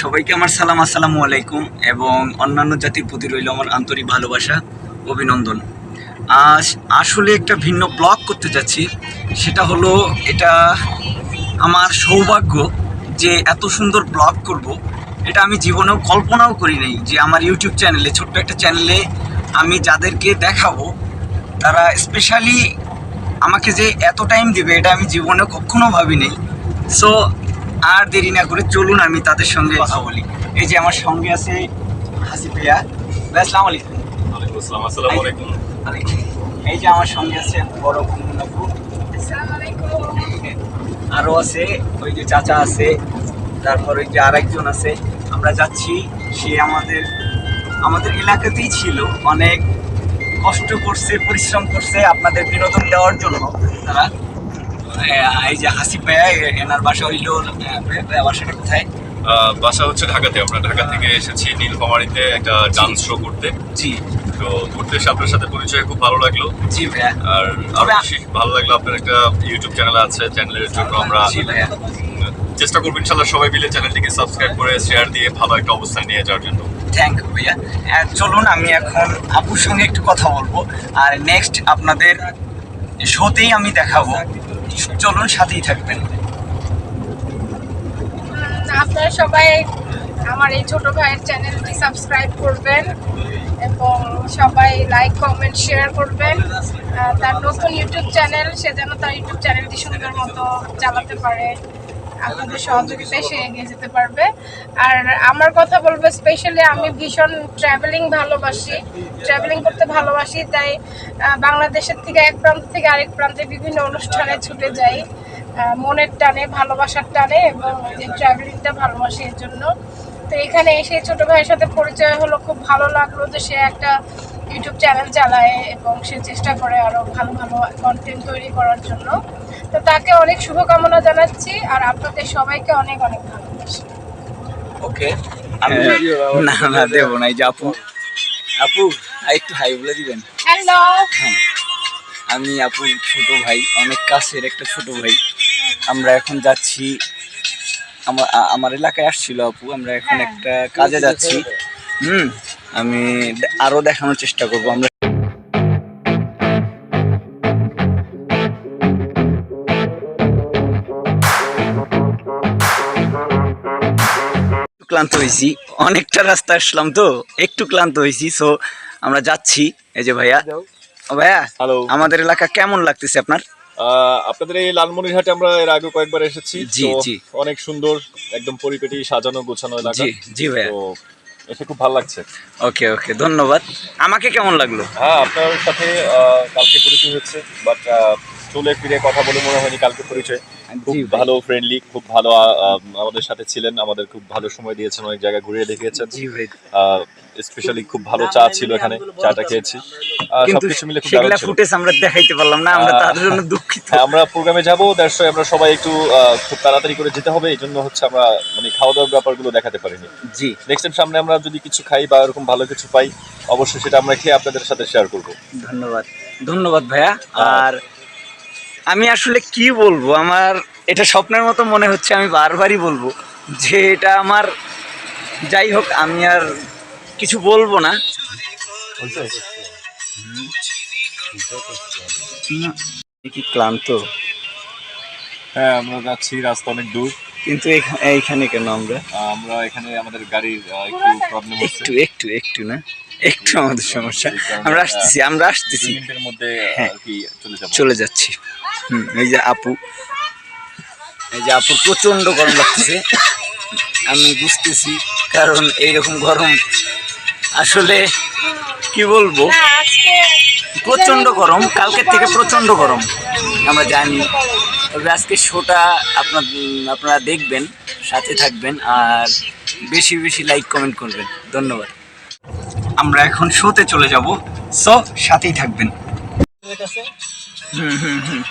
সবাইকে আমার সালাম, আসসালামু আলাইকুম এবং অন্যান্য জাতির প্রতি রইল আমার আন্তরিক ভালোবাসা, অভিনন্দন। আজ আসলে একটা ভিন্ন ব্লগ করতে যাচ্ছি। সেটা হলো, এটা আমার সৌভাগ্য যে এত সুন্দর ব্লগ করব। এটা আমি জীবনেও কল্পনাও করি নাই যে আমার ইউটিউব চ্যানেলে, ছোট্ট একটা চ্যানেলে আমি যাদেরকে দেখাবো, তারা স্পেশালি আমাকে যে এত টাইম দিবে, এটা আমি জীবনে কখনো ভাবিনি। সো আর দেরি না করে চলুন আমি তাদের সঙ্গে কথা বলি। এই যে আমার সঙ্গে আছে হাসি ভাইয়া ভাই, আসসালামু আলাইকুম। ওয়ালাইকুম আসসালাম আসসালামু আলাইকুম। এই যে আমার সঙ্গে আছে বড় কুমুনাপু আরও আছে ওই যে চাচা আছে তারপর ওই যে আরেকজন আছে। আমরা যাচ্ছি সে আমাদের আমাদের এলাকাতেই ছিল। অনেক কষ্ট করছে পরিশ্রম করছে আপনাদের বিনোদন দেওয়ার জন্য। তারা এই যে হাসিফ ভাইয়া এনার বাসা হইল বাসাটা কোথায়? বাসা হচ্ছে ঢাকাতে। আমরা ঢাকা থেকে এসেছি নীলফামারীতে একটা ডান্স শো করতে। জি। তো ঘুরতে এসে আপনার সাথে পরিচয় খুব ভালো লাগল। জি ভাইয়া। আর আরও বেশি ভালো লাগল আপনার একটা ইউটিউব চ্যানেল আছে চ্যানেলের জন্য আমরা চেষ্টা করব ইনশাল্লাহ সবাই মিলে চ্যানেলটিকে সাবস্ক্রাইব করে শেয়ার দিয়ে ভালো একটা অবস্থান নিয়ে যাওয়ার জন্য। থ্যাংক ইউ ভাইয়া। চলুন আমি এখন আপুর সঙ্গে একটু কথা বলব। আর নেক্সট আপনাদের শোতেই আমি দেখাবো। চলুন, সাথেই থাকবেন। আপনারা সবাই আমার এই ছোট ভাইয়ের চ্যানেলটি সাবস্ক্রাইব করবেন এবং সবাই লাইক, কমেন্ট, শেয়ার করবেন। তার নতুন ইউটিউব চ্যানেল, সে যেন তার ইউটিউব চ্যানেলটি সুন্দর মতো চালাতে পারে। আপনাদের সহযোগিতায় সে এগিয়ে যেতে পারবে। আর আমার কথা বলব স্পেশালি আমি ভীষণ ট্রাভেলিং ভালোবাসি। ট্রাভেলিং করতে ভালোবাসি, তাই বাংলাদেশের থেকে এক প্রান্ত থেকে আরেক প্রান্তে বিভিন্ন অনুষ্ঠানে ছুটে যাই। মনের টানে, ভালোবাসার টানে এবং যে ট্রাভেলিংটা ভালোবাসি এর জন্য। তো এখানে এসে ছোট ভাইয়ের সাথে পরিচয় হলো, খুব ভালো লাগল যে সে একটা ইউটিউব চ্যানেল চালায় এবং সে চেষ্টা করে আরও ভালো ভালো কন্টেন্ট তৈরি করার জন্য। তো তাকে অনেক শুভকামনা জানাচ্ছি আর আপনাদের সবাইকে অনেক অনেক ভালোবাসি। ওকে আমি না না দেবো না এই যে আপু। আপু একটু হাই বলে দিবেন? হ্যালো হ্যাঁ। আমি আপুর ছোট ভাই অনেক কাছের একটা ছোট ভাই। আমরা এখন যাচ্ছি আমার আমার এলাকায় আসছিল আপু আমরা এখন হ্যাঁ। একটা কাজে যাচ্ছি। হুম। আমি আরও দেখানোর চেষ্টা করব। আমরা একটু ক্লান্ত হয়েছি। অনেকটা রাস্তা আসলাম তো একটু ক্লান্ত হয়েছি। সো আমরা যাচ্ছি। এই যে ভাইয়া। ও ভাইয়া হ্যালো আমাদের এলাকা কেমন লাগতেছে আপনার? আপনাদের এই লালমনিরহাটে আমরা এর আগে কয়েকবার এসেছি। জি, জি। অনেক সুন্দর একদম পরিপেটি সাজানো গোছানো এলাকা। জি জি ভাইয়া। এসে খুব ভালো লাগছে। ওকে ওকে ধন্যবাদ। আমাকে কেমন লাগল? হ্যাঁ আপনার সাথে কালকে পরিচয় হচ্ছে বাট চলে ফিরে কথা বলে মনে হয়নি কালকে পরিচয়। খুব ভালো ফ্রেন্ডলি খুব ভালো আমাদের সাথে ছিলেন আমাদের খুব ভালো সময় দিয়েছেন অনেক জায়গায় ঘুরিয়ে দেখিয়েছেন। স্পেশালি খুব ভালো চা ছিল এখানে চাটা খেয়েছি। কিন্তু সেগুলা ফুটেজ আমরা দেখাইতে পারলাম না আমরা তার জন্য দুঃখিত। হ্যাঁ, আমরা প্রোগ্রামে যাব দ্যাটস আমরা সবাই একটু খুব তাড়াতাড়ি করে যেতে হবে এই জন্য হচ্ছে আমরা মানে খাওয়া দাওয়ার ব্যাপারগুলো দেখাতে পারিনি। জি। নেক্সট টাইম সামনে আমরা যদি কিছু খাই বা এরকম ভালো কিছু পাই অবশ্যই সেটা আমরা খেয়ে আপনাদের সাথে শেয়ার করব। ধন্যবাদ। ধন্যবাদ ভাইয়া। আর আমি আসলে কি বলব আমার এটা স্বপ্নের মতো মনে হচ্ছে আমি বারবারই বলব যে এটা আমার যাই হোক আমি আর কিছু বলব না। না, কি ক্লান্ত? হ্যাঁ আমরা যাচ্ছি রাস্তা অনেক দূর। কিন্তু এইখানে কেন আমরা? আমরা এখানে আমাদের গাড়ির একটু প্রবলেম হচ্ছে। একটু একটু একটু না? একটু আমাদের সমস্যা। আমরা আসতেছি আমরা আসতেছি। মিনিটের মধ্যে হ্যাঁ। কি চলে চলে যাচ্ছি। হুম এই যে আপু। এই যে আপুর প্রচণ্ড গরম লাগতেছে। আমি বুঝতেছি কারণ এইরকম গরম আসলে কি বলব? আজকে প্রচণ্ড গরম কালকের থেকে প্রচণ্ড গরম আমরা জানি। তবে আজকে শোটা আপনার আপনারা দেখবেন সাথে থাকবেন আর বেশি বেশি লাইক কমেন্ট করবেন। ধন্যবাদ। আমরা এখন শোতে চলে যাব সো সাথেই থাকবেন। হুম হুম হুম।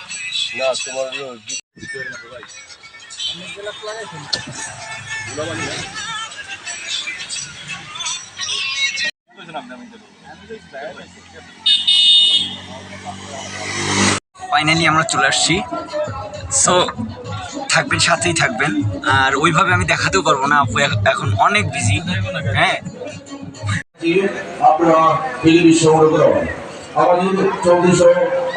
না তোমার ফাইনালি আমরা চলে আসছি। সো থাকবেন সাথেই থাকবেন। আর ওইভাবে আমি দেখাতেও পারব না আপু এখন অনেক বিজি হ্যাঁ। আপনারা বিজেপি সংগ্রহ করুন আমাদের চৌত্রিশশো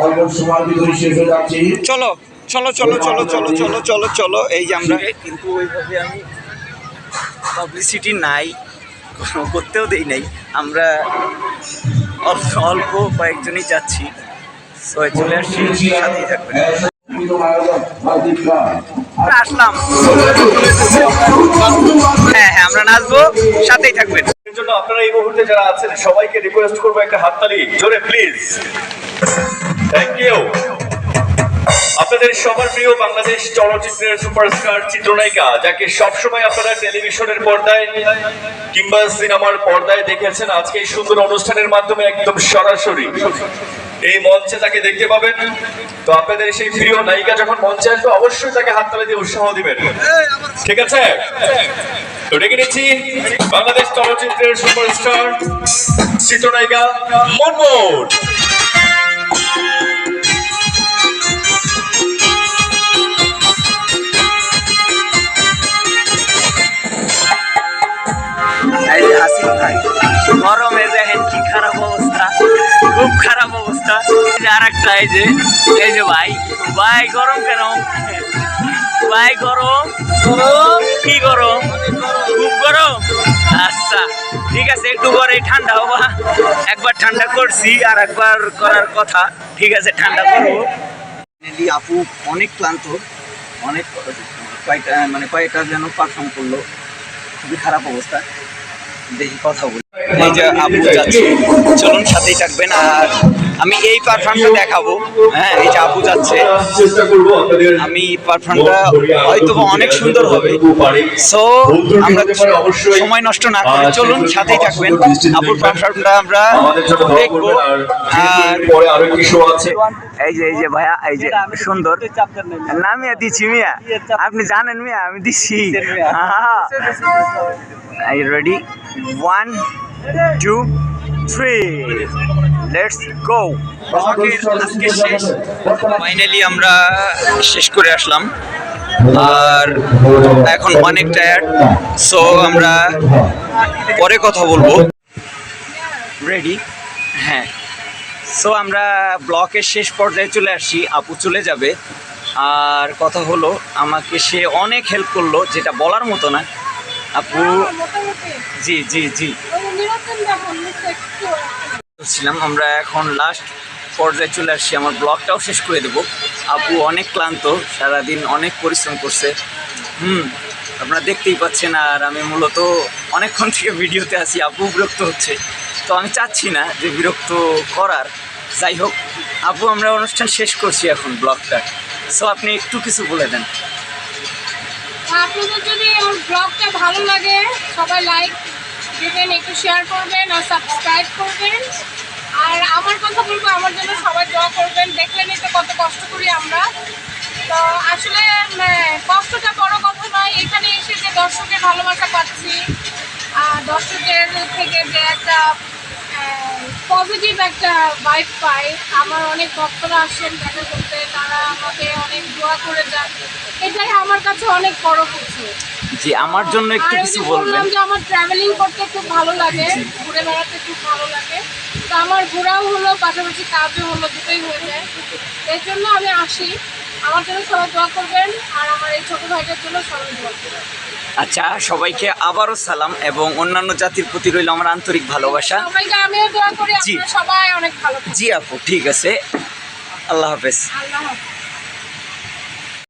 অল্প সময়ের ভিতরে শেষ হয়ে যাচ্ছে। চলো চলো চলো চলো চলো চলো চলো চলো এই যে আমরা। কিন্তু ওইভাবে আমি পাবলিসিটি নাই। করতেও দেই নাই। আমরা অল্প অল্প কয়েকজনই যাচ্ছি। সো চলে আসছি সাথেই থাকবেন। আসলাম। হ্যাঁ হ্যাঁ আমরা নাচবো, সাথেই থাকবেন। এর জন্য আপনারা এই মুহূর্তে যারা আছেন, সবাইকে রিকোয়েস্ট করব একটা হাততালি। জোরে প্লিজ থ্যাংক ইউ আপনাদের সবার প্রিয় বাংলাদেশ চলচ্চিত্রের সুপারস্টার চিত্রনায়িকা, যাকে সবসময় আপনারা টেলিভিশনের পর্দায় কিংবা সিনেমার পর্দায় দেখেছেন, আজকে এই সুন্দর অনুষ্ঠানের মাধ্যমে একদম সরাসরি এই মঞ্চে তাকে দেখতে পাবেন। তো আপনাদের সেই প্রিয় নায়িকা যখন মঞ্চে আসবে, অবশ্যই তাকে হাততালি দিয়ে উৎসাহ দিবেন। ঠিক আছে? তো ডেকে নিচ্ছি বাংলাদেশ চলচ্চিত্রের সুপারস্টার, চিত্রনায়িকা মনমোট যে আরেকটা, এই যে এই যে ভাই। ভাই, গরম কেন? ভাই, গরম? কি গরম? খুব গরম? আচ্ছা ঠিক আছে, একটু পরে ঠান্ডা হবা একবার ঠান্ডা করছি আর একবার করার কথা। ঠিক আছে, ঠান্ডা করব। আপু অনেক ক্লান্ত। অনেক কয়েকটা মানে কয়েকটা যেন পারফর্ম করল খুবই খারাপ অবস্থা। দেখি কথা বলি। এই যে আপু যাচ্ছে। চলুন, সাথেই থাকবেন। আর আমি এই পারফর্মটা দেখাবো। হ্যাঁ এই যে আপু যাচ্ছে। চেষ্টা করব আপনাদের আমি পারফর্মটা হয়তো অনেক সুন্দর হবে। সো আমরা সময় নষ্ট না করে চলুন সাথেই থাকবেন। আপুর পারফর্মটা আমরা দেখব। আর আর পরে আরও একটি আছে এই যে এই যে ভাইয়া এই যে সুন্দর। না মিয়া দিচ্ছি মিয়া। আপনি জানেন মিয়া আমি দিচ্ছি। I ready one two three let's go finally আমরা শেষ করে আসলাম। আর এখন অনেক টায়ার্ড সো আমরা পরে কথা বলব। রেডি হ্যাঁ। সো আমরা ব্লকের শেষ পর্যায়ে চলে আসছি আপু চলে যাবে। আর কথা হলো আমাকে সে অনেক হেল্প করল যেটা বলার মতো না। আপু। জি জি জি। একটু ছিলাম আমরা এখন লাস্ট পর্যায়ে চলে আসছি। আমার ব্লগটাও শেষ করে দেবো। আপু অনেক ক্লান্ত সারাদিন অনেক পরিশ্রম করছে। হুম আপনারা দেখতেই পাচ্ছেন আর আমি মূলত অনেকক্ষণ থেকে ভিডিওতে আছি। আপু বিরক্ত হচ্ছে। তো আমি চাচ্ছি না যে বিরক্ত করার। যাই হোক আপু আমরা অনুষ্ঠান শেষ করছি এখন ব্লগটা সো আপনি একটু কিছু বলে দেন। আপনাদের যদি আমার ব্লগটা ভালো লাগে, সবাই লাইক দেবেন, একটু শেয়ার করবেন আর সাবস্ক্রাইব করবেন। আর আমার কথা বলব, আমার জন্য সবাই দোয়া করবেন। দেখলেনই তো কত কষ্ট করি আমরা। তো আসলে কষ্টটা বড় কথা নয়, এখানে এসে যে দর্শকের ভালোবাসা পাচ্ছি দর্শকের থেকে যে একটা পজিটিভ একটা ভাইব পাই আমার অনেক ভক্তরা আসেন দেখা করতে তারা আমাকে অনেক দোয়া করে যান। এটাই আমার কাছে অনেক বড় কিছু। জি আমার জন্য একটু কিছু বলবেন? বললাম যে আমার ট্রাভেলিং করতে খুব ভালো লাগে ঘুরে বেড়াতে খুব ভালো লাগে। তো আমার ঘোরাও হলো পাশাপাশি কাজও হলো দুটোই হয়ে যায়। এর জন্য আমি আসি। আমার জন্য সবাই দোয়া করবেন আর আমার এই ছোট ভাইটার জন্য সবাই দোয়া করবেন। আচ্ছা সবাইকে আবারও সালাম এবং অন্যান্য জাতির প্রতি রইল আমার আন্তরিক ভালোবাসা। জি। সবাই অনেক ভালো জি আপু ঠিক আছে। আল্লাহ হাফেজ। আল্লাহ হাফেজ।